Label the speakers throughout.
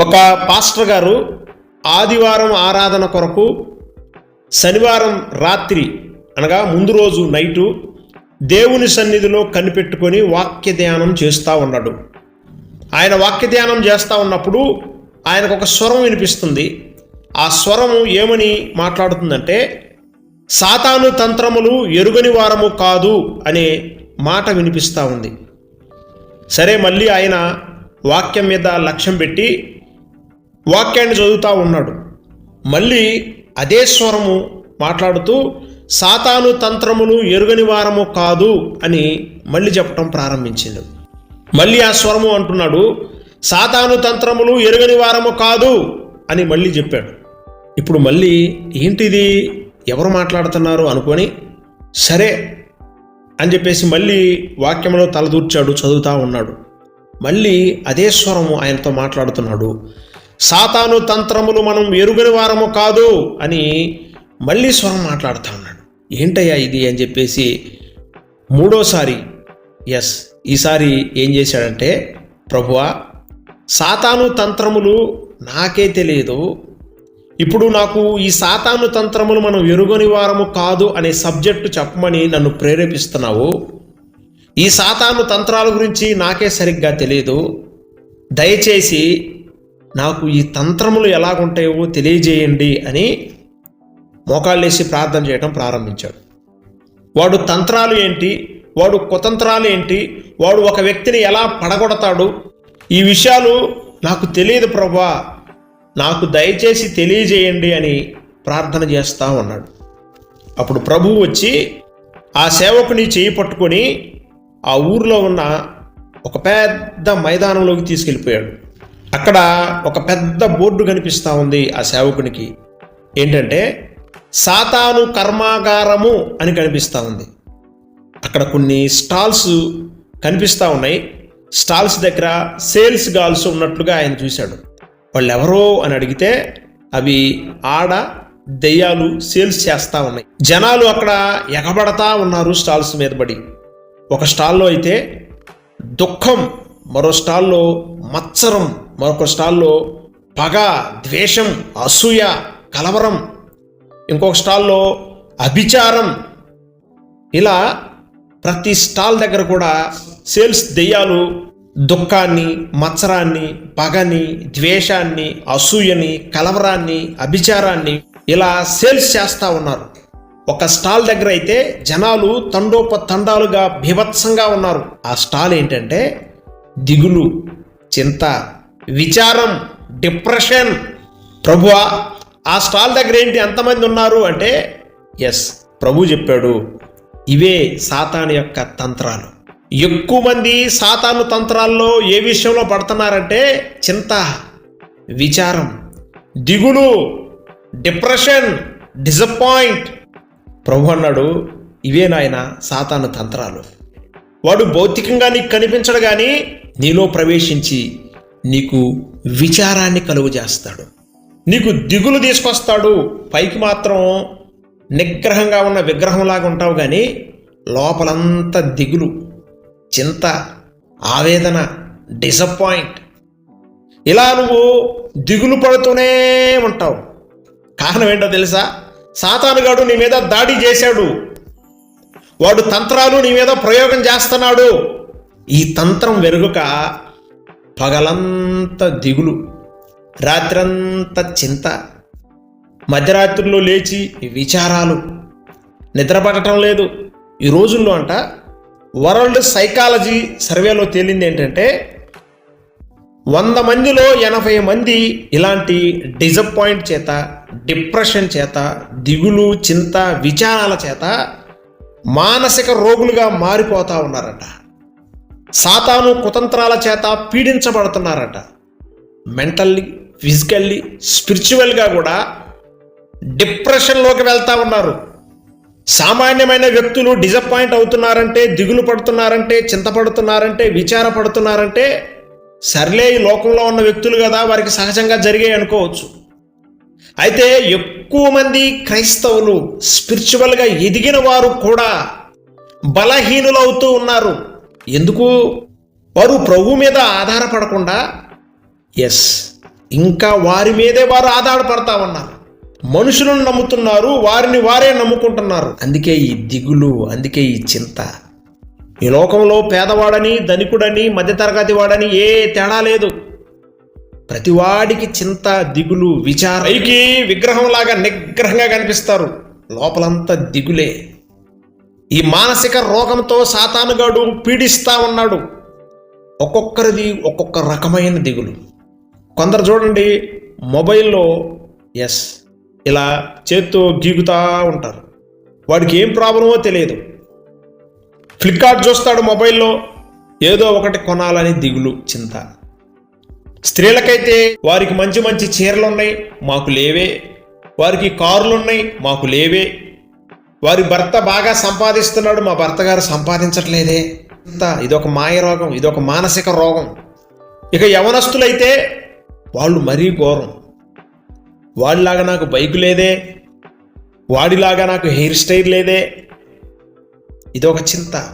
Speaker 1: ఒక పాస్టర్ గారు ఆదివారం ఆరాధన కొరకు శనివారం రాత్రి అనగా ముందు రోజు నైటు దేవుని సన్నిధిలో కనిపెట్టుకొని వాక్య ధ్యానం చేస్తూ ఉన్నాడు. ఆయన వాక్య ధ్యానం చేస్తూ ఉన్నప్పుడు ఆయనకు ఒక స్వరం వినిపిస్తుంది. ఆ స్వరం ఏమని మాట్లాడుతుందంటే సాతాను తంత్రములు ఎరుగని వారము కాదు అనే మాట వినిపిస్తూ ఉంది. సరే మళ్ళీ ఆయన వాక్యం మీద లక్ష్యం పెట్టి వాక్యాన్ని చదువుతూ ఉన్నాడు. మళ్ళీ అదే స్వరము మాట్లాడుతూ సాతాను తంత్రములు ఎరుగని వారము కాదు అని మళ్ళీ చెప్పటం ప్రారంభించింది మళ్ళీ ఆ స్వరము అంటున్నాడు సాతాను తంత్రములు ఎరుగని వారము కాదు అని మళ్ళీ చెప్పాడు. ఇప్పుడు మళ్ళీ ఏంటిది? ఎవరు మాట్లాడుతున్నారు అనుకొని సరే అని చెప్పేసి మళ్ళీ వాక్యంలో తలదూర్చాడు చదువుతూ ఉన్నాడు. మళ్ళీ అదే స్వరము ఆయనతో మాట్లాడుతున్నాడు. సాతాను తంత్రములు మనం ఎరుగని వారము కాదు అని మళ్ళీ స్వరం మాట్లాడుతూ ఉన్నాడు. ఏంటయ్యా ఇది అని చెప్పేసి మూడోసారి ఎస్ ఈసారి ఏం చేశాడంటే ప్రభువా సాతాను తంత్రములు నాకే తెలియదు. ఇప్పుడు నాకు ఈ సాతాను తంత్రములు మనం ఎరుగని వారము కాదు అనే సబ్జెక్టు చెప్పమని నన్ను ప్రేరేపిస్తున్నావు. ఈ సాతాను తంత్రాల గురించి నాకే సరిగ్గా తెలియదు. దయచేసి నాకు ఈ తంత్రములు ఎలాగుంటాయో తెలియజేయండి అని మోకాళ్ళేసి ప్రార్థన చేయడం ప్రారంభించాడు. వాడు తంత్రాలు ఏంటి? వాడు కుతంత్రాలు ఏంటి? వాడు ఒక వ్యక్తిని ఎలా పడగొడతాడు? ఈ విషయాలు నాకు తెలియదు ప్రభా. నాకు దయచేసి తెలియజేయండి అని ప్రార్థన చేస్తా ఉన్నాడు. అప్పుడు ప్రభువు వచ్చి ఆ సేవకుని చేయి పట్టుకొని ఆ ఊరిలో ఉన్న ఒక పెద్ద మైదానంలోకి తీసుకెళ్ళిపోయాడు. అక్కడ ఒక పెద్ద బోర్డు కనిపిస్తూ ఉంది ఆ సేవకునికి. ఏంటంటే సాతాను కర్మాగారము అని కనిపిస్తూ ఉంది. అక్కడ కొన్ని స్టాల్స్ కనిపిస్తూ ఉన్నాయి. స్టాల్స్ దగ్గర సేల్స్ గాల్స్ ఉన్నట్లుగా ఆయన చూశాడు. వాళ్ళు ఎవరో అని అడిగితే అవి ఆడ దెయ్యాలు సేల్స్ చేస్తూ ఉన్నాయి. జనాలు అక్కడ ఎగబడతా ఉన్నారు స్టాల్స్ మీద పడి. ఒక స్టాల్లో అయితే దుఃఖం మరో స్టాల్లో మత్సరం మరొక స్టాల్లో పగ ద్వేషం అసూయ కలవరం. ఇంకొక స్టాల్లో అభిచారం. ఇలా ప్రతి స్టాల్ దగ్గర కూడా సేల్స్ దెయ్యాలు దుఃఖాన్ని మత్సరాన్ని పగని ద్వేషాన్ని అసూయని కలవరాన్ని అభిచారాన్ని ఇలా సేల్స్ చేస్తూ ఉన్నారు. ఒక స్టాల్ దగ్గర అయితే జనాలు తండోప తండాలుగా ఉన్నారు. ఆ స్టాల్ ఏంటంటే దిగులు చింత. విచారం డిప్రెషన్. ప్రభువా ఆ స్టాల్ దగ్గర ఏంటి ఎంతమంది ఉన్నారు అంటే ఎస్ ప్రభు చెప్పాడు ఇవే సాతాను యొక్క తంత్రాలు. ఎక్కువ మంది సాతాను తంత్రాల్లో ఏ విషయంలో పడుతున్నారంటే చింత విచారం దిగులు డిప్రెషన్ డిసప్పాయింట్ ప్రభు అన్నాడు ఇవే నాయన సాతాను తంత్రాలు. వాడు భౌతికంగా నీకు కనిపించడు కానీ నీలో ప్రవేశించి నీకు విచారాన్ని కలుగు చేస్తాడు. నీకు దిగులు తీసుకొస్తాడు. పైకి మాత్రం నిగ్రహంగా ఉన్న విగ్రహంలాగా ఉంటావు కానీ లోపలంతా దిగులు చింత ఆవేదన డిసప్పాయింట్ ఇలా నువ్వు దిగులు పడుతూనే ఉంటావు. కారణం ఏంటో తెలుసా? సాతానుగాడు నీ మీద దాడి చేశాడు. వాడు తంత్రాలు నీ మీద ప్రయోగం చేస్తున్నాడు. ఈ తంత్రం వెరుగుక పగలంతా దిగులు రాత్రంతా చింత. మధ్యరాత్రిలో లేచి విచారాలు. నిద్రపడటం లేదు. ఈ రోజుల్లో అంట వరల్డ్ సైకాలజీ సర్వేలో తేలింది ఏంటంటే వంద మందిలో ఎనభై మంది ఇలాంటి డిజపాయింట్ చేత డిప్రెషన్ చేత దిగులు చింత విచారాల చేత మానసిక రోగులుగా మారిపోతూ ఉన్నారట. సాతాను కుతంత్రాల చేత పీడించబడుతున్నారట. మెంటల్లీ ఫిజికల్లీ స్పిరిచువల్గా కూడా డిప్రెషన్లోకి వెళ్తా ఉన్నారు. సామాన్యమైన వ్యక్తులు డిసప్పాయింట్ అవుతున్నారంటే దిగులు పడుతున్నారంటే చింతపడుతున్నారంటే విచారపడుతున్నారంటే సర్లే ఈ లోకంలో ఉన్న వ్యక్తులు కదా వారికి సహజంగా జరిగాయి అనుకోవచ్చు. అయితే ఎక్కువ మంది క్రైస్తవులు స్పిరిచువల్గా ఎదిగిన వారు కూడా బలహీనులు అవుతూ ఉన్నారు. ఎందుకు? వారు ప్రభు మీద ఆధారపడకుండా ఎస్ ఇంకా వారి మీదే వారు ఆధారపడతా ఉన్నారు. మనుషులను నమ్ముతున్నారు వారిని వారే నమ్ముకుంటున్నారు. అందుకే ఈ దిగులు అందుకే ఈ చింత. ఈ లోకంలో పేదవాడని ధనికుడని మధ్యతరగతి వాడని ఏ తేడా లేదు. ప్రతివాడికి చింత దిగులు విచారైకి విగ్రహంలాగా నిగ్రహంగా కనిపిస్తారు. లోపలంతా దిగులే. ఈ మానసిక రోగంతో సాతానుగాడు పీడిస్తా ఉన్నాడు. ఒక్కొక్కరిది ఒక్కొక్క రకమైన దిగులు. కొందరు చూడండి మొబైల్లో ఎస్ ఇలా చేత్తో గీగుతా ఉంటారు. వాడికి ఏం ప్రాబ్లమో తెలియదు. ఫ్లిప్కార్ట్ చూస్తాడు మొబైల్లో ఏదో ఒకటి కొనాలని దిగులు చింత. స్త్రీలకైతే వారికి మంచి మంచి చీరలు ఉన్నాయి మాకు లేవే. వారికి కారులు ఉన్నాయి మాకు లేవే. వారి భర్త బాగా సంపాదిస్తున్నాడు మా భర్త గారు సంపాదించట్లేదే. ఇంత ఇదొక మాయ రోగం ఇదొక మానసిక రోగం. ఇక యవనస్తులైతే వాళ్ళు మరీ ఘోరం. వాడిలాగా నాకు బైక్ లేదే వాడిలాగా నాకు హెయిర్ స్టైల్ లేదే. ఇదొక చింత.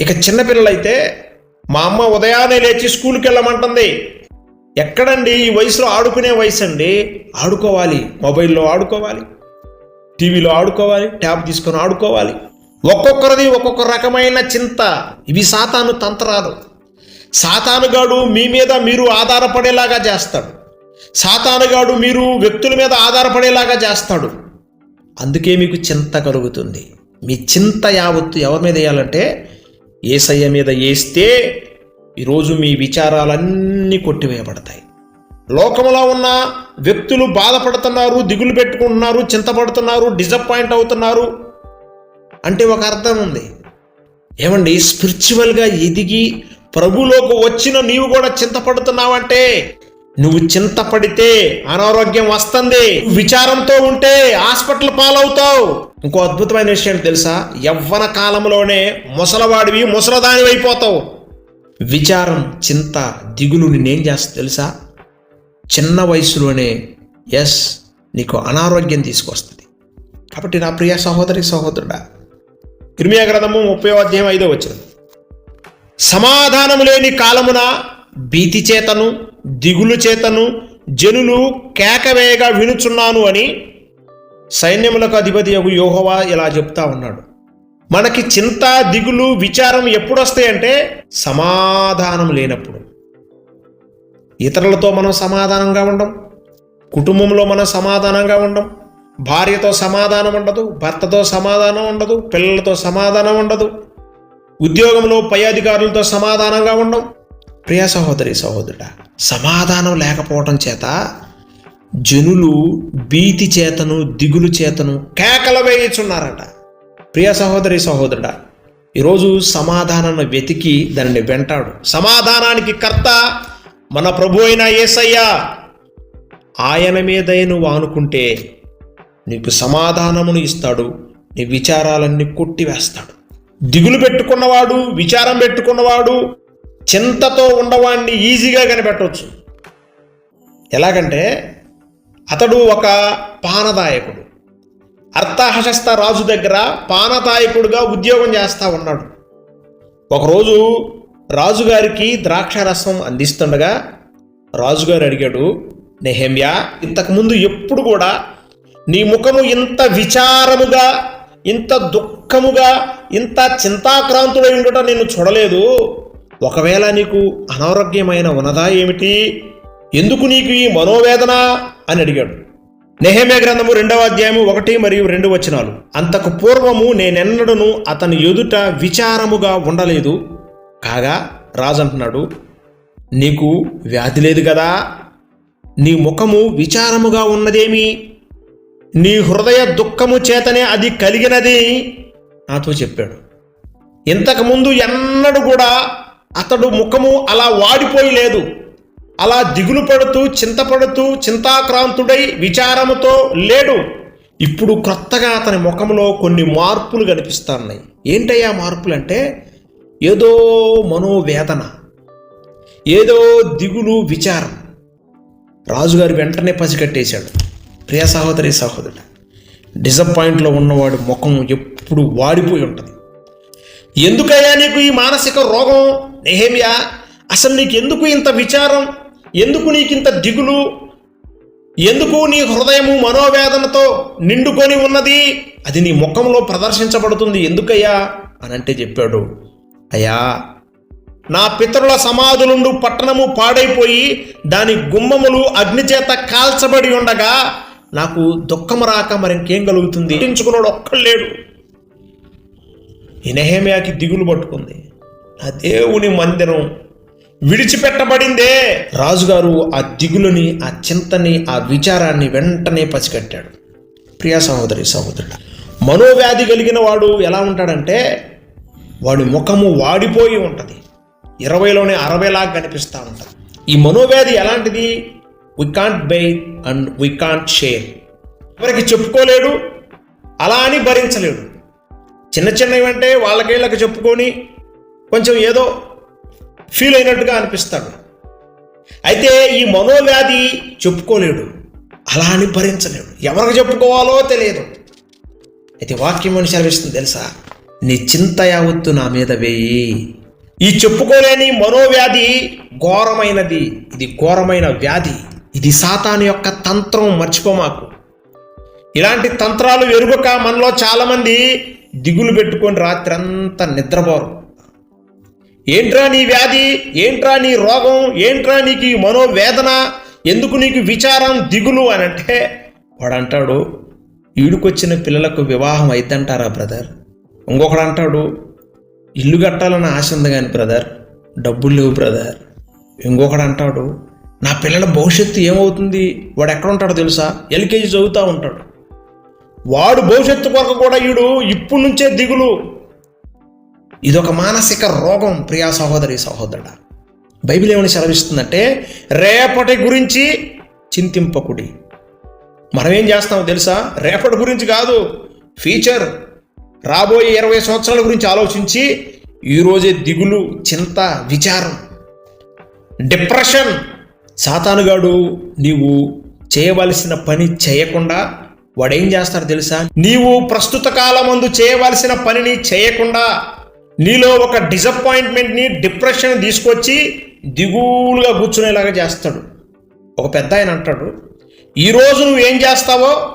Speaker 1: ఇక చిన్నపిల్లలైతే మా అమ్మ ఉదయాన్నే లేచి స్కూల్కి వెళ్ళమంటుంది. ఎక్కడండి? ఈ వయసులో ఆడుకునే వయసు అండి ఆడుకోవాలి మొబైల్లో ఆడుకోవాలి. టీవీలో ఆడుకోవాలి ట్యాబ్ తీసుకొని ఆడుకోవాలి. ఒక్కొక్కరిది ఒక్కొక్క రకమైన చింత. ఇవి సాతాను తంత్రాలు. సాతానుగాడు మీ మీద మీరు ఆధారపడేలాగా చేస్తాడు. సాతానుగాడు మీరు వ్యక్తుల మీద ఆధారపడేలాగా చేస్తాడు. అందుకే మీకు చింత కలుగుతుంది. మీ చింత యావత్తు ఎవరి మీద వేయాలంటే ఏసయ్య మీద వేస్తే ఈరోజు మీ విచారాలన్నీ కొట్టివేయబడతాయి. లోకంలో ఉన్న వ్యక్తులు బాధపడుతున్నారు దిగులు పెట్టుకుంటున్నారు చింతపడుతున్నారు డిసప్పాయింట్ అవుతున్నారు. అంటే ఒక అర్థం ఉంది. ఏమండి స్పిరిచువల్గా ఎదిగి ప్రభులోకి వచ్చిన నీవు కూడా చింతపడుతున్నావంటే నువ్వు చింతపడితే అనారోగ్యం వస్తుంది. విచారంతో ఉంటే హాస్పిటల్ పాలవుతావు. ఇంకో అద్భుతమైన విషయం తెలుసా? యవ్వన కాలంలోనే ముసలవాడివి ముసలదాని అయిపోతావు విచారం చింత దిగులు నేనేం చేస్తా తెలుసా? చిన్న వయసులోనే ఎస్ నీకు అనారోగ్యం తీసుకొస్తుంది. కాబట్టి నా ప్రియ సహోదరి సహోదరుడా ఇర్మియా గ్రంథము ముప్పై అధ్యాయం ఐదో వచ్చిన సమాధానము లేని కాలమున భీతి చేతను దిగులు చేతను జనులు కేకవేయగా వినుచున్నాను అని సైన్యములకు అధిపతి యొక్క యోహవా ఇలా చెప్తా ఉన్నాడు. మనకి చింత దిగులు విచారం ఎప్పుడు వస్తాయంటే సమాధానం లేనప్పుడు. ఇతరులతో మనం సమాధానంగా ఉండం కుటుంబంలో మనం సమాధానంగా ఉండం భార్యతో సమాధానం ఉండదు భర్తతో సమాధానం ఉండదు పిల్లలతో సమాధానం ఉండదు. ఉద్యోగంలో పై అధికారులతో సమాధానంగా ఉండం. ప్రియ సహోదరి సహోదరుడ సమాధానం లేకపోవటం చేత జనులు భీతి చేతను దిగులు చేతను కేకల వేయించున్నారట. ప్రియ సహోదరి సహోదరుడ ఈరోజు సమాధానాన్ని వెతికి దానిని వెంటాడు. సమాధానానికి కర్త మన ప్రభు అయిన ఏసయ్యా ఆయన మీదే నువ్వు ఆనుకుంటే నీకు సమాధానమును ఇస్తాడు నీ విచారాలన్నీ కొట్టివేస్తాడు. దిగులు పెట్టుకున్నవాడు విచారం పెట్టుకున్నవాడు చింతతో ఉండవాడిని ఈజీగా కనిపెట్టవచ్చు ఎలాగంటే అతడు ఒక పానదాయకుడు. అర్థహశస్త రాజు దగ్గర పానదాయకుడుగా ఉద్యోగం చేస్తా ఉన్నాడు. ఒకరోజు రాజుగారికి ద్రాక్షారసం అందిస్తుండగా రాజుగారు అడిగాడు నెహమ్యా ఇంతకుముందు ఎప్పుడు కూడా నీ ముఖము ఇంత విచారముగా ఇంత దుఃఖముగా ఇంత చింతాక్రాంతుడై ఉండట నేను చూడలేదు. ఒకవేళ నీకు అనారోగ్యమైన ఉన్నదా ఏమిటి? ఎందుకు నీకు ఈ మనోవేదన? అని అడిగాడు. నెహమ్య గ్రంథము రెండవ అధ్యాయము ఒకటి మరియు రెండు వచనాలు. అంతకు పూర్వము నేనెన్నడను అతని ఎదుట విచారముగా ఉండలేదు. కాగా రాజు అంటున్నాడు నీకు వ్యాధి లేదు కదా? నీ ముఖము విచారముగా ఉన్నదేమి? నీ హృదయ దుఃఖము చేతనే అది కలిగినది? నాతో చెప్పాడు. ఇంతకుముందు ఎన్నడూ కూడా అతడు ముఖము అలా వాడిపోయి లేదు. అలా దిగులు పడుతూ చింతపడుతూ చింతాక్రాంతుడై విచారముతో లేడు. ఇప్పుడు క్రొత్తగా అతని ముఖంలో కొన్ని మార్పులు కనిపిస్తున్నాయి. ఏంటయ్యా మార్పులు అంటే ఏదో మనోవేదన ఏదో దిగులు విచారం. రాజుగారు వెంటనే పసిగట్టేశాడు ప్రియ సహోదరి సహోదరుడు డిసప్పాయింట్లో ఉన్నవాడి ముఖం ఎప్పుడు వాడిపోయి ఉంటుంది. ఎందుకయ్యా నీకు ఈ మానసిక రోగం? నెహేమియా అసలు నీకు ఎందుకు ఇంత విచారం? ఎందుకు నీకు ఇంత దిగులు? ఎందుకు నీ హృదయము మనోవేదనతో నిండుకొని ఉన్నది? అది నీ ముఖంలో ప్రదర్శించబడుతుంది ఎందుకయ్యా? అని అంటే చెప్పాడు అయ్యా నా పితరుల సమాధులుండు పట్టణము పాడైపోయి దాని గుమ్మములు అగ్నిచేత కాల్చబడి ఉండగా నాకు దుఃఖం రాక మరింకేం కలుగుతుంది? పట్టించుకున్నాడు ఒక్కళ్ళేడు లేడు. ఈ నెహేమియాకి దిగులు పట్టుకుంది. ఆ దేవుని మందిరం విడిచిపెట్టబడిందే. రాజుగారు ఆ దిగులుని ఆ చింతని ఆ విచారాన్ని వెంటనే పసిగట్టాడు. ప్రియా సహోదరి సహోదరుడు మనోవ్యాధి కలిగిన వాడు ఎలా ఉంటాడంటే వాడి ముఖము వాడిపోయి ఉంటుంది. ఇరవైలోనే అరవైలాగా కనిపిస్తూ ఉంటుంది. ఈ మనోవ్యాధి ఎలాంటిది? We can't buy and we can't share ఎవరికి చెప్పుకోలేడు అలా అని భరించలేడు. చిన్న చిన్నవి అంటే వాళ్ళకేళ్ళకి చెప్పుకొని కొంచెం ఏదో ఫీల్ అయినట్టుగా అనిపిస్తాడు. అయితే ఈ మనోవ్యాధి చెప్పుకోలేడు అలా అని భరించలేడు. ఎవరికి చెప్పుకోవాలో తెలియదు. అయితే వాక్యం అని సెలవిస్తుంది తెలుసా? నీ చింత యావత్తు నా మీద వేయి. ఈ చెప్పుకోలేని మనోవ్యాధి ఘోరమైనది. ఇది ఘోరమైన వ్యాధి. ఇది సాతాను యొక్క తంత్రం మర్చిపోమాకు. ఇలాంటి తంత్రాలు ఎరుగక మనలో చాలామంది దిగులు పెట్టుకొని రాత్రి అంతా నిద్రపోరు. ఏంట్రా నీ వ్యాధి? ఏంట్రా నీ రోగం? ఏంట్రా నీకు మనోవేదన? ఎందుకు నీకు విచారం దిగులు అని అంటే వాడు అంటాడు ఈడుకొచ్చిన పిల్లలకు వివాహం అయిద్దంటారా బ్రదర్? ఇంకొకడు అంటాడు ఇల్లు కట్టాలని ఆశ ఉంది కానీ బ్రదర్ డబ్బులు లేవు బ్రదర్. ఇంకొకడు అంటాడు నా పిల్లల భవిష్యత్తు ఏమవుతుంది? వాడు ఎక్కడ ఉంటాడో తెలుసా? ఎల్కేజీ చదువుతూ ఉంటాడు. వాడు భవిష్యత్తు కొరకు కూడా వీడు ఇప్పటి నుంచే దిగులు. ఇదొక మానసిక రోగం ప్రియా సహోదరి సహోదరుడ. బైబిల్ ఏమని సెలవిస్తుందంటే రేపటి గురించి చింతింపకుడి. మనం ఏం చేస్తామో తెలుసా? రేపటి గురించి కాదు ఫ్యూచర్. రాబోయే ఇరవై సంవత్సరాల గురించి ఆలోచించి ఈరోజే దిగులు చింత విచారం డిప్రెషన్. సాతానుగాడు నీవు చేయవలసిన పని చేయకుండా వాడేం చేస్తాడు తెలుసా? నీవు ప్రస్తుత కాలమందు చేయవలసిన పనిని చేయకుండా నీలో ఒక డిసప్పాయింట్మెంట్ని డిప్రెషన్ తీసుకొచ్చి దిగులుగా కూర్చునేలాగా చేస్తాడు. ఒక పెద్ద ఆయన అంటాడు ఈరోజు నువ్వు ఏం చేస్తావో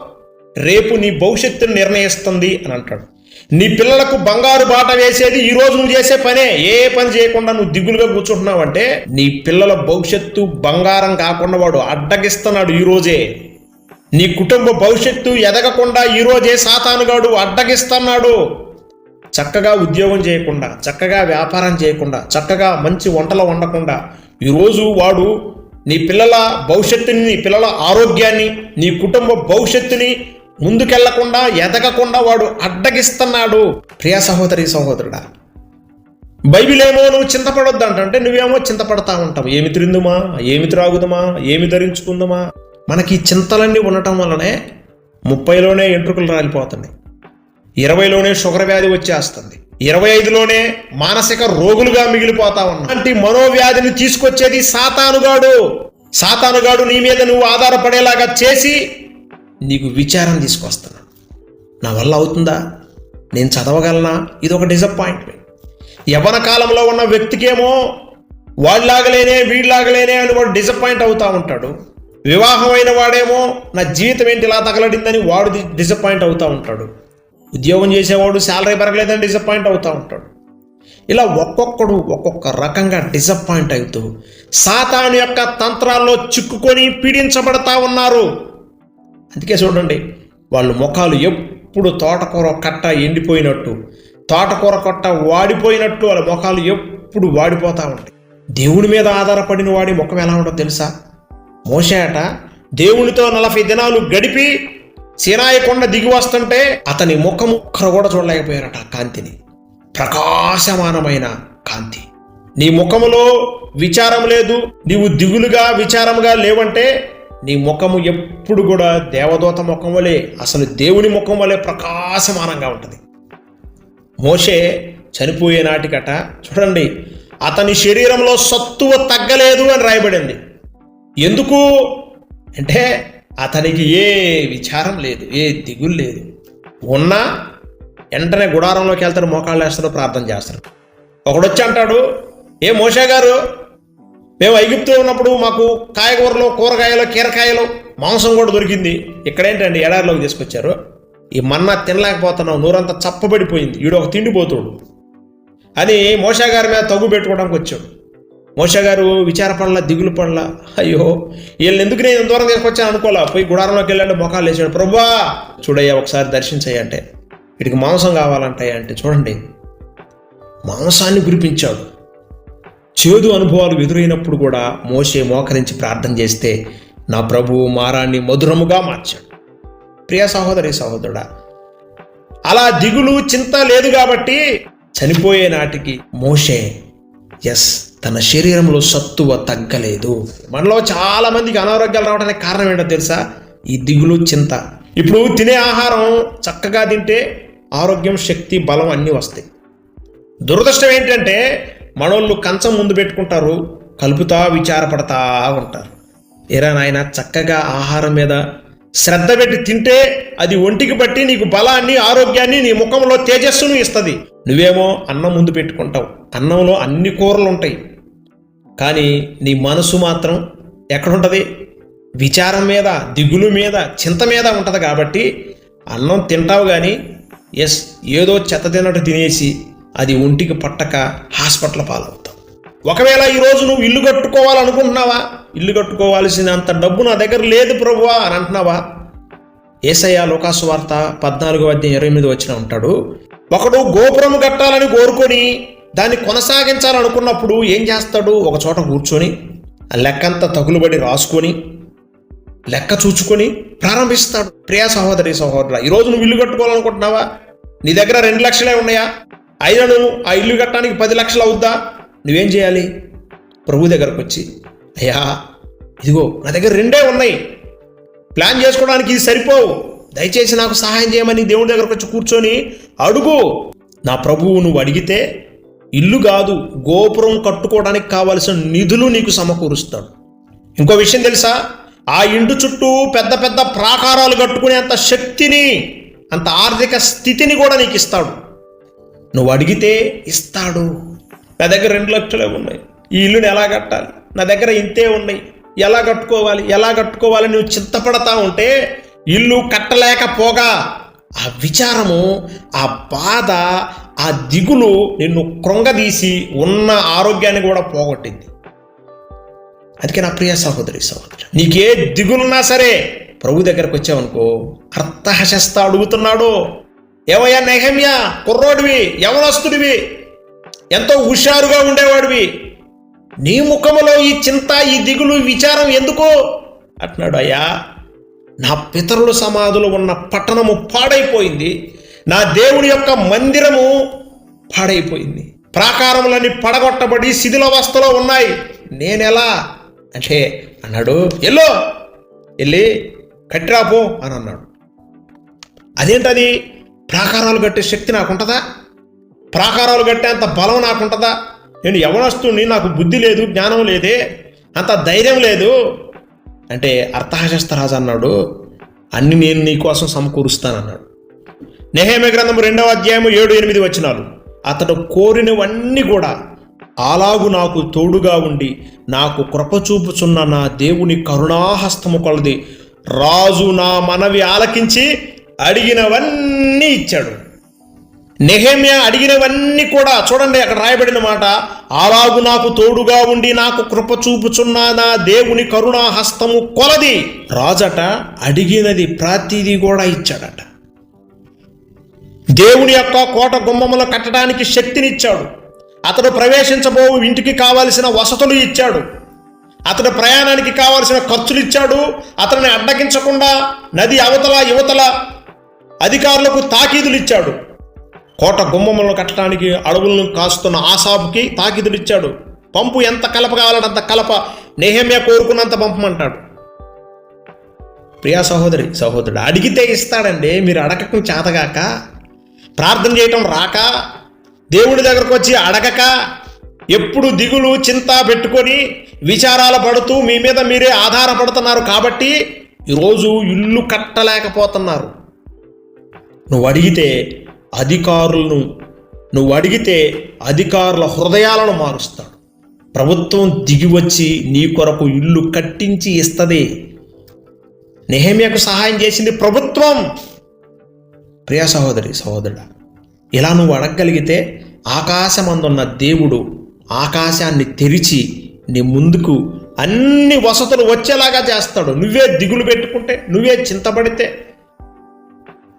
Speaker 1: రేపు నీ భవిష్యత్తును నిర్ణయిస్తుంది అని అంటాడు. నీ పిల్లలకు బంగారు బాట వేసేది ఈ రోజు నువ్వు చేసే పనే. ఏ పని చేయకుండా నువ్వు దిగులుగా కూర్చుంటున్నావంటే నీ పిల్లల భవిష్యత్తు బంగారం కాకుండా వాడు అడ్డగిస్తున్నాడు ఈ రోజే. నీ కుటుంబ భవిష్యత్తు ఎదగకుండా ఈ రోజే సాతానుగాడు అడ్డగిస్తున్నాడు. చక్కగా ఉద్యోగం చేయకుండా చక్కగా వ్యాపారం చేయకుండా చక్కగా మంచి వంటలు వండకుండా ఈరోజు వాడు నీ పిల్లల భవిష్యత్తుని నీ పిల్లల ఆరోగ్యాన్ని నీ కుటుంబ భవిష్యత్తుని ముందుకెళ్ళకుండా ఎదగకుండా వాడు అడ్డగిస్తున్నాడు. ప్రియ సహోదరి సహోదరుడా బైబిల్ ఏమో నువ్వు చింతపడొద్దు అంటే నువ్వేమో చింతపడతా ఉంటావు. ఏమి తిరిందుమా? ఏమి త్రాగుదమా? ఏమి ధరించుకుందుమా? మనకి ఈ చింతలన్నీ ఉండటం వల్లనే ముప్పైలోనే ఎంట్రుకలు రాలిపోతున్నాయి. ఇరవైలోనే షుగర్ వ్యాధి వచ్చేస్తుంది. ఇరవై ఐదులోనే మానసిక రోగులుగా మిగిలిపోతా ఉన్నా అంటే మనోవ్యాధిని తీసుకొచ్చేది సాతానుగాడు. సాతానుగాడు నీ మీద నువ్వు ఆధారపడేలాగా చేసి నీకు విచారం తీసుకొస్తున్నాను నా వల్ల అవుతుందా? నేను చదవగలనా? ఇది ఒక డిసప్పాయింట్మెంట్ యవన కాలంలో ఉన్న వ్యక్తికేమో వాళ్ళలాగలేనే వీళ్ళలాగలేనే అని వాడు డిసప్పాయింట్ అవుతా ఉంటాడు. వివాహమైన వాడేమో నా జీవితం ఏంటి ఇలా తగలడిందని వాడు డిసప్పాయింట్ అవుతూ ఉంటాడు. ఉద్యోగం చేసేవాడు శాలరీ పెరగలేదని డిసప్పాయింట్ అవుతూ ఉంటాడు. ఇలా ఒక్కొక్కడు ఒక్కొక్క రకంగా డిసప్పాయింట్ అవుతూ సాతాను యొక్క తంత్రాల్లో చిక్కుకొని పీడించబడతా ఉన్నారు. అందుకే చూడండి వాళ్ళు ముఖాలు ఎప్పుడు తోటకూర కట్ట ఎండిపోయినట్టు తోటకూర కట్ట వాడిపోయినట్టు వాళ్ళ ముఖాలు ఎప్పుడు వాడిపోతూ ఉంటాయి. దేవుని మీద ఆధారపడిన వాడి ముఖం ఎలా ఉండదో తెలుసా? మోసేట దేవునితో నలభై దినాలు గడిపి సినాయి కొండ దిగి వస్తుంటే అతని ముఖం ఒక్కరు కూడా చూడలేకపోయారట కాంతిని. ప్రకాశమానమైన కాంతి. నీ ముఖములో విచారం లేదు నీవు దిగులుగా విచారంగా లేవంటే నీ ముఖము ఎప్పుడు కూడా దేవదూత ముఖం వలె అసలు దేవుని ముఖం వలె ప్రకాశమానంగా ఉంటుంది. మోషే చనిపోయే నాటికట చూడండి అతని శరీరంలో సత్తువ తగ్గలేదు అని రాయబడింది. ఎందుకు? అంటే అతనికి ఏ విచారం లేదు ఏ దిగులు లేదు. ఉన్నా వెంటనే గుడారంలోకి వెళ్తాడు మోకాళ్ళు వేస్తాడు ప్రార్థన చేస్తాడు ఒకడు వచ్చి అంటాడు ఏ మోషే గారు మేము ఐగుప్తులో ఉన్నప్పుడు మాకు కాయగూరలు కూరగాయలు కీరకాయలు మాంసం కూడా దొరికింది. ఇక్కడేంటండి ఎడారిలోకి తీసుకొచ్చారు? ఈ మన్నా తినలేకపోతున్నావు నూరంతా చప్పబడిపోయింది ఈడు ఒక తిండిపోతుడు అని మోషా గారి మీద తగ్గు పెట్టుకోవడానికి వచ్చాడు. మోషా గారు పనుల దిగులు పనుల అయ్యో వీళ్ళని ఎందుకు నేను ఇంత దూరం తీసుకొచ్చాను అనుకోలే పోయి గుడారంలోకి వెళ్ళాడు మొఖాలు వేసాడు ప్రభా చూడయ్యా ఒకసారి దర్శించయ్యంటే వీటికి వీడికి మాంసం కావాలంటాయా అంటే చూడండి మాంసాన్ని కురిపించాడు చేదు అనుభవాలు ఎదురైనప్పుడు కూడా మోసే మోకరించి ప్రార్థన చేస్తే నా ప్రభువు మారాన్ని మధురముగా మార్చాడు. ప్రియ సహోదరి సహోదరుడా అలా దిగులు చింత లేదు కాబట్టి చనిపోయే నాటికి మోషే ఎస్ తన శరీరంలో సత్తువ తగ్గలేదు. మనలో చాలా మందికి అనారోగ్యాలు రావడానికి కారణం ఏంటో తెలుసా? ఈ దిగులు చింత. ఇప్పుడు తినే ఆహారం చక్కగా తింటే ఆరోగ్యం శక్తి బలం అన్నీ వస్తాయి. దురదృష్టం ఏంటంటే మనోళ్ళు కంచం ముందు పెట్టుకుంటారు కలుపుతా విచారపడతా ఉంటారు. ఏరా నాయన చక్కగా ఆహారం మీద శ్రద్ధ పెట్టి తింటే అది ఒంటికి బట్టి నీకు బలాన్ని ఆరోగ్యాన్ని నీ ముఖంలో తేజస్సును ఇస్తుంది. నువ్వేమో అన్నం ముందు పెట్టుకుంటావు. అన్నంలో అన్ని కూరలు ఉంటాయి. కానీ నీ మనసు మాత్రం ఎక్కడుంటుంది? విచారం మీద దిగులు మీద చింత మీద ఉంటుంది కాబట్టి అన్నం తింటావు కానీ ఎస్ ఏదో చెత్త తిన్నట్టు తినేసి అది ఒంటికి పట్టక హాస్పిటల్ పాలవుతావు ఒకవేళ ఈరోజు నువ్వు ఇల్లు కట్టుకోవాలనుకుంటున్నావా? ఇల్లు కట్టుకోవాల్సినంత డబ్బు నా దగ్గర లేదు ప్రభువా అని అంటున్నావా? ఏసయ్య లోకాసు వార్త పద్నాలుగో అధ్యాయం ఇరవై ఎనిమిది వచ్చిన ఉంటాడు ఒకడు గోపురం కట్టాలని కోరుకొని దాన్ని కొనసాగించాలనుకున్నప్పుడు ఏం చేస్తాడు? ఒక చోట కూర్చొని ఆ లెక్కంతా తగులుబడి రాసుకొని లెక్క చూచుకొని ప్రారంభిస్తాడు. ప్రియా సహోదరి సహోదరు ఈరోజు నువ్వు ఇల్లు కట్టుకోవాలనుకుంటున్నావా? నీ దగ్గర రెండు లక్షలే ఉన్నాయా? అయినను ఆ ఇల్లు కట్టడానికి పది లక్షలు అవుద్దా? నువ్వేం చేయాలి? ప్రభు దగ్గరకు వచ్చి అయ్యా ఇదిగో నా దగ్గర రెండే ఉన్నాయి. ప్లాన్ చేసుకోవడానికి ఇది సరిపోవు. దయచేసి నాకు సహాయం చేయమని దేవుడి దగ్గరకు వచ్చి కూర్చొని అడుగు. నా ప్రభువు నువ్వు అడిగితే ఇల్లు కాదు గోపురం కట్టుకోవడానికి కావలసిన నిధులు నీకు సమకూరుస్తాడు. ఇంకో విషయం తెలుసా? ఆ ఇంటి చుట్టూ పెద్ద పెద్ద ప్రాకారాలు కట్టుకునే అంత శక్తిని అంత ఆర్థిక స్థితిని కూడా నీకు ఇస్తాడు. నువ్వు అడిగితే ఇస్తాడు. నా దగ్గర రెండు లక్షలే ఉన్నాయి. ఈ ఇల్లుని ఎలా కట్టాలి? నా దగ్గర ఇంతే ఉన్నాయి. ఎలా కట్టుకోవాలి? ఎలా కట్టుకోవాలి నువ్వు చింతపడతా ఉంటే ఇల్లు కట్టలేకపోగా. ఆ విచారము ఆ బాధ ఆ దిగులు నిన్ను కృంగదీసి ఉన్న ఆరోగ్యాన్ని కూడా పోగొట్టింది. అందుకే నా ప్రియ సహోదరి సహోదరు నీకే దిగులున్నా సరే ప్రభు దగ్గరకు వచ్చావనుకో అర్థహశస్త అడుగుతున్నాడు. ఏమయ్యా నెహమ్యా? కుర్రోడివి యవనస్తుడివి. ఎంతో హుషారుగా ఉండేవాడివి. నీ ముఖములో ఈ చింత ఈ దిగులు విచారం ఎందుకు? అంటున్నాడు అయ్యా నా పితరుల సమాధులు ఉన్న పట్టణము పాడైపోయింది. నా దేవుని యొక్క మందిరము పాడైపోయింది. ప్రాకారములన్నీ పడగొట్టబడి శిథిలవస్థలో ఉన్నాయి. నేనెలా? అంటే అన్నాడు ఎల్లో వెళ్ళి కట్టిరాపో అని అన్నాడు. అదేంటది? ప్రాకారాలు కట్టే శక్తి నాకుంటుందా? ప్రాకారాలు కట్టే అంత బలం నాకుంటుందా? నేను యవనస్తుని నాకు బుద్ధి లేదు జ్ఞానం లేదే అంత ధైర్యం లేదు. అంటే అర్థహశస్త్రరాజు అన్నాడు అన్ని నేను నీకోసం సమకూరుస్తానన్నాడు. నెహేమ గ్రంథం రెండవ అధ్యాయము ఏడు ఎనిమిది వచ్చినాలు అతడు కోరినవన్నీ కూడా అలాగు నాకు తోడుగా ఉండి నాకు కృపచూపుచున్న నా దేవుని కరుణాహస్తము కొలది. రాజు నా మనవి ఆలకించి అడిగినవన్నీ ఇచ్చాడు. నెహేమ్య అడిగినవన్నీ కూడా చూడండి అక్కడ రాయబడిన మాట అలాగు నాకు తోడుగా ఉండి నాకు కృప చూపుచున్న నా దేవుని కరుణా హస్తము కొలది. రాజట అడిగినది ప్రతిదీ కూడా ఇచ్చాడట. దేవుని యొక్క కోట గుమ్మములు కట్టడానికి శక్తినిచ్చాడు. అతడు ప్రవేశించబో ఇంటికి కావలసిన వసతులు ఇచ్చాడు. అతడు ప్రయాణానికి కావలసిన ఖర్చులు ఇచ్చాడు. అతన్ని అడ్డగించకుండా నది అవతల యువతల అధికారులకు తాకీదులు ఇచ్చాడు కోట గుమ్మములను కట్టడానికి అడవులను కాస్తున్న ఆసాబుకి తాకీదులు ఇచ్చాడు పంపు ఎంత కలప కావాలంటే అంత కలప నేహమ్య కోరుకున్నంత పంపమంటాడు. ప్రియా సహోదరి సహోదరుడు అడిగితే ఇస్తాడండి మీరు అడగకం చేతగాక ప్రార్థన చేయటం రాక దేవుడి దగ్గరకు వచ్చి అడగక ఎప్పుడు దిగులు చింత పెట్టుకొని విచారాలు పడుతూ మీ మీద మీరే ఆధారపడుతున్నారు కాబట్టి ఈరోజు ఇల్లు కట్టలేకపోతున్నారు. నువ్వు అడిగితే అధికారులను నువ్వు అడిగితే అధికారుల హృదయాలను మారుస్తాడు. ప్రభుత్వం దిగి వచ్చి నీ కొరకు ఇల్లు కట్టించి ఇస్తుంది. నెహమ్యకు సహాయం చేసింది ప్రభుత్వం. ప్రియ సహోదరి సహోదరుడు ఇలా నువ్వు అడగగలిగితే ఆకాశమందున్న దేవుడు ఆకాశాన్ని తెరిచి నీ ముందుకు అన్ని వసతులు వచ్చేలాగా చేస్తాడు. నువ్వే దిగులు పెట్టుకుంటే నువ్వే చింతపడితే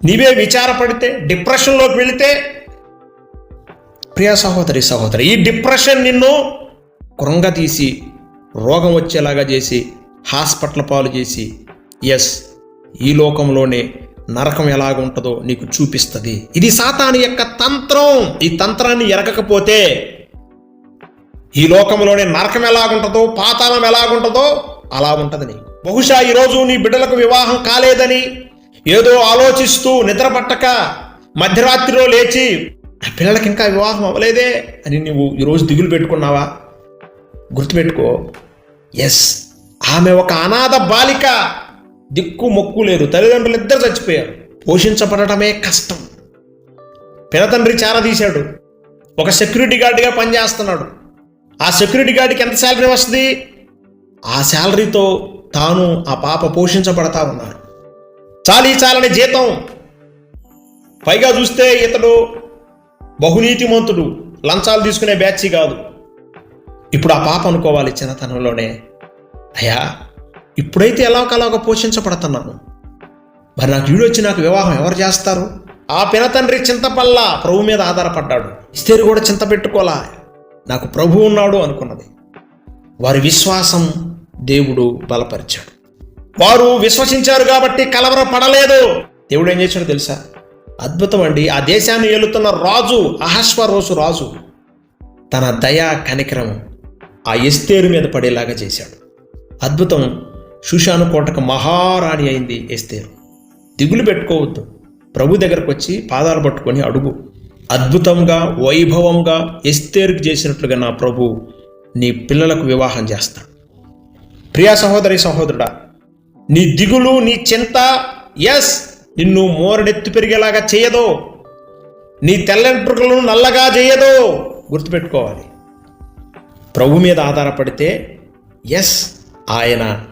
Speaker 1: నీవే విచారపడితే డిప్రెషన్లోకి వెళితే ప్రియ సహోదరి సహోదరి ఈ డిప్రెషన్ నిన్ను కృంగతీసి రోగం వచ్చేలాగా చేసి హాస్పిటల్ పాలు చేసి ఎస్ ఈ లోకంలోనే నరకం ఎలాగుంటుందో నీకు చూపిస్తుంది. ఇది సాతాని యొక్క తంత్రం. ఈ తంత్రాన్ని ఎరగకపోతే ఈ లోకంలోనే నరకం ఎలాగుంటుందో పాతాళం ఎలాగుంటుందో అలా ఉంటుంది బహుశా ఈరోజు నీ బిడ్డలకు వివాహం కాలేదని ఏదో ఆలోచిస్తూ నిద్రపట్టక మధ్యరాత్రిలో లేచి ఆ పిల్లలకి ఇంకా వివాహం అవ్వలేదే అని నువ్వు ఈరోజు దిగులు పెట్టుకున్నావా? గుర్తుపెట్టుకో ఎస్ ఆమె ఒక అనాథ బాలిక. దిక్కు మొక్కు లేరు తల్లిదండ్రులు ఇద్దరు చచ్చిపోయారు. పోషించబడటమే కష్టం. పినతండ్రి చారదీశాడు ఒక సెక్యూరిటీ గార్డ్గా పనిచేస్తున్నాడు. ఆ సెక్యూరిటీ గార్డ్కి ఎంత శాలరీ వస్తుంది? ఆ శాలరీతో తాను ఆ పాప పోషించబడతా ఉన్నాడు చాలీ చాలని జీతం. పైగా చూస్తే ఇతడు బహునీతిమంతుడు లంచాలు తీసుకునే బ్యాచీ కాదు. ఇప్పుడు ఆ పాప అనుకోవాలి చిన్నతనంలోనే. అయ్యా ఇప్పుడైతే ఎలాగలాగా పోషించబడుతున్నాను? మరి నాకు వీడు వచ్చి నాకు వివాహం ఎవరు చేస్తారు? ఆ పినతండ్రి చింతపల్ల ప్రభు మీద ఆధారపడ్డాడు. ఇస్తేరు కూడా చింత పెట్టుకోలా. నాకు ప్రభు ఉన్నాడు అనుకున్నది. వారి విశ్వాసం దేవుడు బలపరిచాడు. వారు విశ్వసించారు కాబట్టి కలవర పడలేదు. దేవుడు ఏం చేశాడో తెలుసా? అద్భుతం అండి. ఆ దేశాన్ని ఏలుతున్న రాజు అహస్వరోసు రాజు తన దయా కనికరం ఆ ఎస్తేరు మీద పడేలాగా చేశాడు. అద్భుతం. సుషాను కోటకు మహారాణి అయింది ఎస్తేరు. దిగులు పెట్టుకోవద్దు. ప్రభు దగ్గరకు వచ్చి పాదాలు పట్టుకొని అడుగు. అద్భుతంగా వైభవంగా ఎస్తేరుకు చేసినట్లుగా నా ప్రభు నీ పిల్లలకు వివాహం చేస్తాడు. ప్రియా సహోదరి సహోదరుడా నీ దిగులు నీ చింత ఎస్ నిన్ను మోరడెత్తి పెరిగేలాగా చేయదో నీ తెల్లంట్రుకలను నల్లగా చేయదో గుర్తుపెట్టుకోవాలి. ప్రభు మీద ఆధారపడితే ఎస్ ఆయన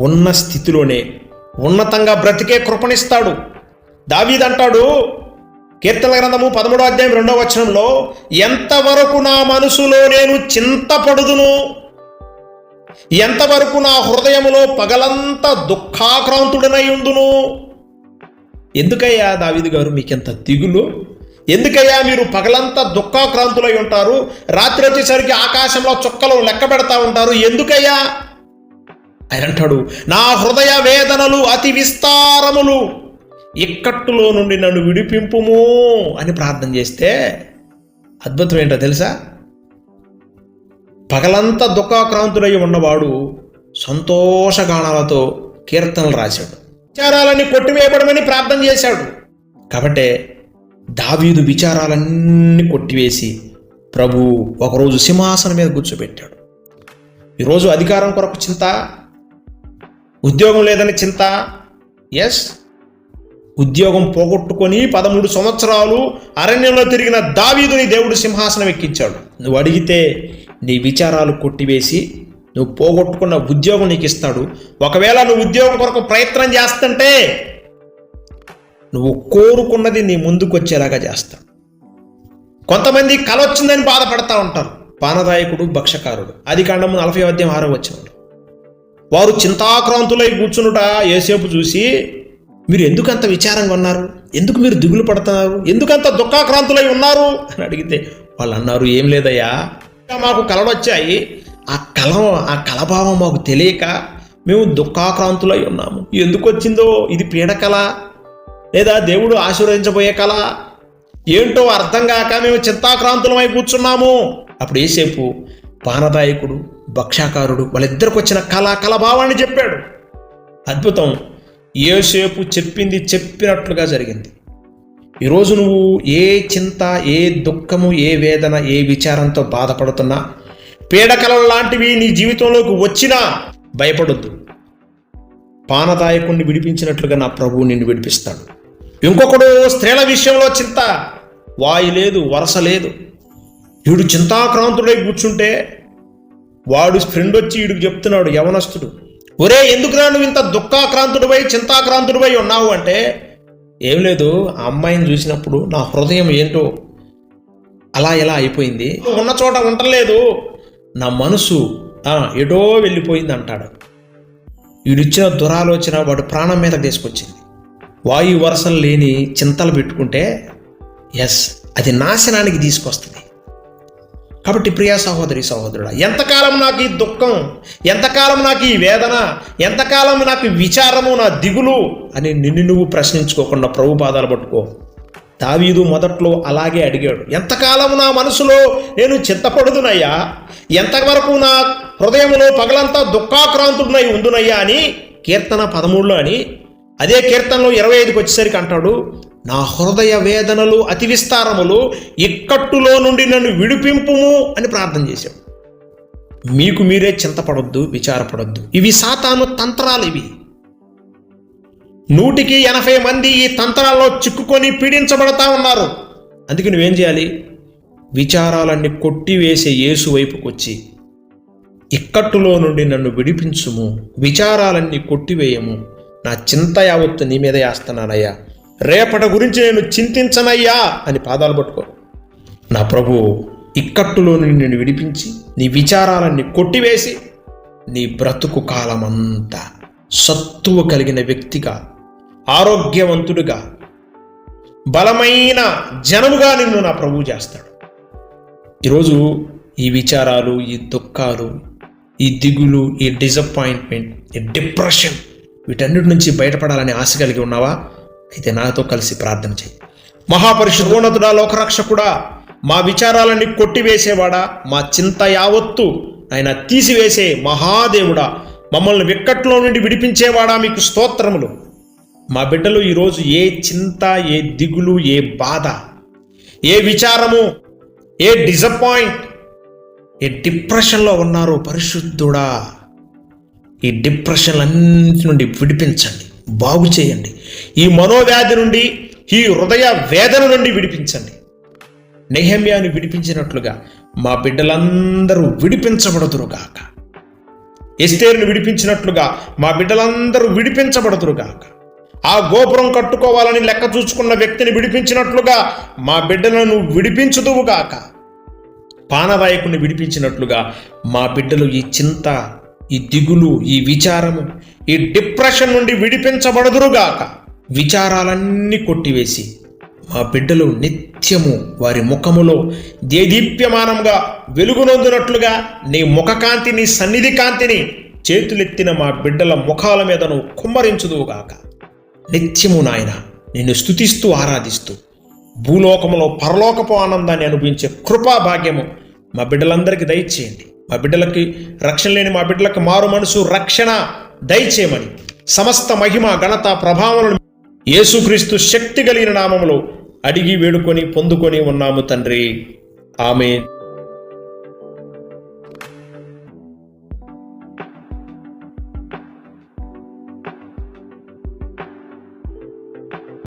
Speaker 1: ఉన్న స్థితిలోనే ఉన్నతంగా బ్రతికే కృపణిస్తాడు దావీదంటాడు కీర్తన గ్రంథము పదమూడో అధ్యాయం రెండవ వచనంలో ఎంతవరకు నా మనసులో నేను చింతపడుదును ఎంతవరకు నా హృదయములో పగలంతా దుఃఖాక్రాంతుడనై ఉండును? ఎందుకయ్యా దావిది గారు మీకెంత దిగులు? ఎందుకయ్యా మీరు పగలంతా దుఃఖాక్రాంతులై ఉంటారు? రాత్రి వచ్చేసరికి ఆకాశంలో చుక్కలు లెక్క పెడతా ఉంటారు. ఎందుకయ్యా? ఆయన అంటాడు నా హృదయ వేదనలు అతి విస్తారములు. ఇక్కట్టులో నుండి నన్ను విడిపింపుము అని ప్రార్థన చేస్తే అద్భుతం ఏంటో తెలుసా? పగలంతా దుఃఖాక్రాంతుడై ఉన్నవాడు సంతోషగానాలతో కీర్తనలు రాశాడు. విచారాలన్నీ కొట్టివేయబడమని ప్రార్థన చేశాడు. కాబట్టే దావీదు విచారాలన్నీ కొట్టివేసి ప్రభు ఒకరోజు సింహాసనం మీద కూర్చోబెట్టాడు. ఈరోజు అధికారం కొరకు చింత? ఉద్యోగం లేదని చింత? ఎస్ ఉద్యోగం పోగొట్టుకొని పదమూడు సంవత్సరాలు అరణ్యంలో తిరిగిన దావీదుని దేవుడు సింహాసనం ఎక్కించాడు. నువ్వు అడిగితే నీ విచారాలు కొట్టివేసి నువ్వు పోగొట్టుకున్న ఉద్యోగం నీకు ఇస్తాడు ఒకవేళ నువ్వు ఉద్యోగం కొరకు ప్రయత్నం చేస్తుంటే నువ్వు కోరుకున్నది నీ ముందుకు వచ్చేలాగా చేస్తాడు. కొంతమంది కల వచ్చిందని బాధపడతా ఉంటారు. పానదాయకుడు భక్షకారుడు. అది కాండము నలభై అధ్యాయం ఆరో వచ్చినాడు వారు చింతాక్రాంతులై కూర్చునుట ఏసేపు చూసి మీరు ఎందుకు అంత విచారంగా ఉన్నారు? ఎందుకు మీరు దిగులు పడుతున్నారు? ఎందుకంత దుఃఖాక్రాంతులై ఉన్నారు? అని అడిగితే వాళ్ళు అన్నారు ఏం లేదయ్యా. మాకు కలలు వచ్చాయి ఆ కల ఆ కలభావం మాకు తెలియక మేము దుఃఖాక్రాంతులై ఉన్నాము. ఎందుకు వచ్చిందో ఇది పీడకళ లేదా దేవుడు ఆశీర్వదించబోయే కళ? ఏంటో అర్థం కాక మేము చింతాక్రాంతులమై కూర్చున్నాము. అప్పుడు ఏసేపు పానదాయకుడు భక్షాకారుడు వాళ్ళిద్దరికి వచ్చిన కళ కలభావాన్ని చెప్పాడు. అద్భుతం. ఏసేపు చెప్పింది చెప్పినట్లుగా జరిగింది. ఈరోజు నువ్వు ఏ చింత ఏ దుఃఖము ఏ వేదన ఏ విచారంతో బాధపడుతున్నా పీడకల లాంటివి నీ జీవితంలోకి వచ్చినా భయపడొద్దు. పానదాయకుణ్ణి విడిపించినట్లుగా నా ప్రభువు నిన్ను విడిపిస్తాడు. ఇంకొకడు స్త్రీల విషయంలో చింత వాయి లేదు వరస లేదు. వీడు చింతాక్రాంతుడై కూర్చుంటే వాడు ఫ్రెండ్ వచ్చి వీడికి చెప్తున్నాడు యవనస్తుడు ఒరే ఎందుకు నువ్వు ఇంత దుఃఖాక్రాంతుడిపై చింతాక్రాంతుడిపై ఉన్నావు? అంటే ఏం లేదు ఆ అమ్మాయిని చూసినప్పుడు నా హృదయం ఏంటో అలా ఎలా అయిపోయింది? ఉన్న చోట ఉండలేదు. నా మనసు ఎటో వెళ్ళిపోయింది అంటాడు. వీడిచ్చిన దురాలోచన వాడు ప్రాణం మీద తీసుకొచ్చింది. వాయు వరసలు లేని చింతలు పెట్టుకుంటే ఎస్ అది నాశనానికి తీసుకొస్తుంది. కాబట్టి ప్రియా సహోదరి సహోదరుడా ఎంతకాలం నాకు ఈ దుఃఖం ఎంతకాలం నాకు ఈ వేదన ఎంతకాలం నాకు విచారము నా దిగులు అని నిన్ను నువ్వు ప్రశ్నించుకోకుండా ప్రభు పాదాలు పట్టుకో. దావీదు మొదట్లో అలాగే అడిగాడు ఎంతకాలం నా మనసులో నేను చింతపడుదునయ్యా? ఎంతవరకు నా హృదయంలో పగలంతా దుఃఖాక్రాంతుడునై ఉందునయ్యా? అని కీర్తన పదమూడులో అని అదే కీర్తనలో ఇరవై ఐదుకి వచ్చేసరికి అంటాడు నా హృదయ వేదనలు అతి విస్తారములు ఇక్కట్టులో నుండి నన్ను విడిపింపుము అని ప్రార్థన చేశాడు. మీకు మీరే చింతపడొద్దు విచారపడొద్దు. ఇవి సాతాను తంత్రాలు ఇవి. నూటికి ఎనభై మంది ఈ తంత్రాల్లో చిక్కుకొని పీడించబడతా ఉన్నారు. అందుకే నువ్వేం చేయాలి? విచారాలన్నీ కొట్టివేసే యేసు వైపుకొచ్చి ఇక్కట్టులో నుండి నన్ను విడిపించుము విచారాలన్నీ కొట్టివేయము. నా చింత యావత్తు నీ మీద వేస్తున్నానయ్యా రేపటి గురించి నేను చింతించనయ్యా అని పాదాలు పట్టుకో. నా ప్రభు ఇక్కట్టులో నిన్ను విడిపించి నీ విచారాలన్నీ కొట్టివేసి నీ బ్రతుకు కాలమంతా సత్తువ కలిగిన వ్యక్తిగా ఆరోగ్యవంతుడిగా బలమైన జనముగా నిన్ను నా ప్రభువు చేస్తాడు. ఈరోజు ఈ విచారాలు ఈ దుఃఖాలు ఈ దిగులు ఈ డిసప్పాయింట్మెంట్ ఈ డిప్రెషన్ వీటన్నిటి నుంచి బయటపడాలని ఆశ కలిగి ఉన్నావా? అయితే నాతో కలిసి ప్రార్థన చేయి. మహాపరిశుద్ధోన్నతుడా లోకరక్షకుడా మా విచారాలన్నీ కొట్టివేసేవాడా మా చింత యావత్తు ఆయన తీసివేసే మహాదేవుడా మమ్మల్ని విక్కట్లో నుండి విడిపించేవాడా మీకు స్తోత్రములు. మా బిడ్డలు ఈరోజు ఏ చింత ఏ దిగులు ఏ బాధ ఏ విచారము ఏ డిసప్పాయింట్ ఏ డిప్రెషన్లో ఉన్నారు పరిశుద్ధుడా ఈ డిప్రెషన్లన్నింటి నుండి విడిపించండి. బాగు చేయండి. ఈ మనోవ్యాధి నుండి ఈ హృదయ వేదన నుండి విడిపించండి. నెహమ్యాను విడిపించినట్లుగా మా బిడ్డలందరూ విడిపించబడుదురుగాక. ఎస్తేరును విడిపించినట్లుగా మా బిడ్డలందరూ విడిపించబడుదురుగాక. ఆ గోపురం కట్టుకోవాలని లెక్క చూసుకున్న వ్యక్తిని విడిపించినట్లుగా మా బిడ్డలను విడిపించుదువుగాక. పానవాయకుని విడిపించినట్లుగా మా బిడ్డలు ఈ చింత ఈ దిగులు ఈ విచారము ఈ డిప్రెషన్ నుండి విడిపించబడదురుగాక. విచారాలన్నీ కొట్టివేసి మా బిడ్డలు నిత్యము వారి ముఖములో దేదీప్యమానంగా వెలుగునొందినట్లుగా నీ ముఖకాంతి నీ సన్నిధి కాంతిని చేతులెత్తిన మా బిడ్డల ముఖాల మీద నువ్వు కుమ్మరించుదువుగాక. నిత్యము నాయన నిన్ను స్తుతిస్తూ ఆరాధిస్తూ భూలోకములో పరలోకపు ఆనందాన్ని అనుభవించే కృపా భాగ్యము మా బిడ్డలందరికీ దయచేయండి. మా బిడ్డలకి రక్షణ లేని మా బిడ్డలకి మారు మనసు రక్షణ దయచేయమని సమస్త మహిమ ఘనత ప్రభావములను యేసుక్రీస్తు శక్తి కలిగిన నామములో అడిగి వేడుకొని పొందుకొని ఉన్నాము తండ్రి. ఆమె